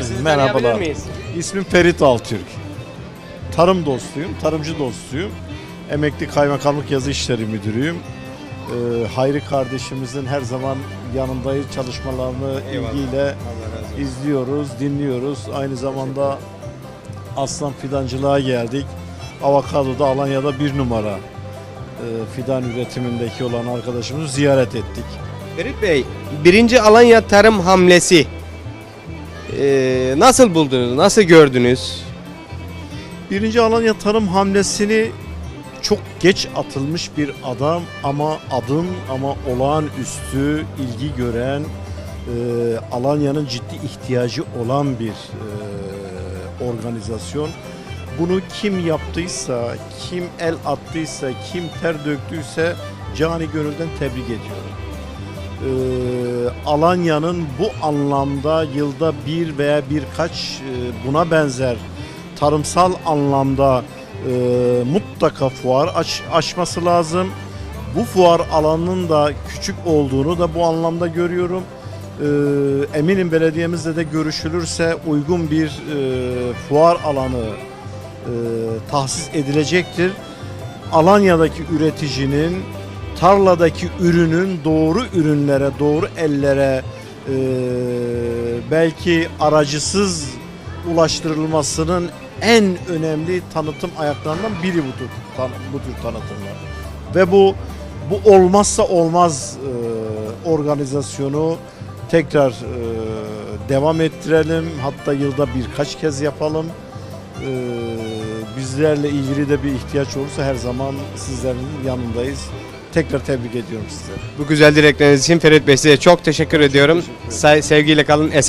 Sizi Merhabalar. miyiz? İsmim Ferit Altürk. Tarım dostuyum, tarımcı dostuyum. Emekli Kaymakamlık Yazı İşleri Müdürüyüm. Ee, Hayri kardeşimizin her zaman yanındayız. Çalışmalarını Eyvallah. ilgiyle izliyoruz, dinliyoruz. Aynı zamanda aslan fidancılığa geldik. Avokado'da Alanya'da bir numara e, fidan üretimindeki olan arkadaşımızı ziyaret ettik. Ferit Bey, birinci Alanya tarım hamlesi ee, nasıl buldunuz, nasıl gördünüz? Birinci Alanya tarım hamlesini çok geç atılmış bir adam ama adım ama olağanüstü ilgi gören e, Alanya'nın ciddi ihtiyacı olan bir e, organizasyon. Bunu kim yaptıysa, kim el attıysa, kim ter döktüyse cani gönülden tebrik ediyorum. Ee, Alanya'nın bu anlamda yılda bir veya birkaç e, buna benzer tarımsal anlamda e, mutlaka fuar aç, açması lazım. Bu fuar alanının da küçük olduğunu da bu anlamda görüyorum. Ee, eminim belediyemizle de görüşülürse uygun bir e, fuar alanı e, tahsis edilecektir. Alanya'daki üreticinin tarladaki ürünün doğru ürünlere, doğru ellere e, belki aracısız ulaştırılmasının en önemli tanıtım ayaklarından biri bu tür, tan- bu tür tanıtımlar. Ve bu bu olmazsa olmaz e, organizasyonu tekrar e, devam ettirelim. Hatta yılda birkaç kez yapalım. E, bizlerle ilgili de bir ihtiyaç olursa her zaman sizlerin yanındayız. Tekrar tebrik ediyorum sizleri. Bu güzel dilekleriniz için Ferit Bey size çok teşekkür ediyorum. teşekkür. Say- sevgiyle kalın, esen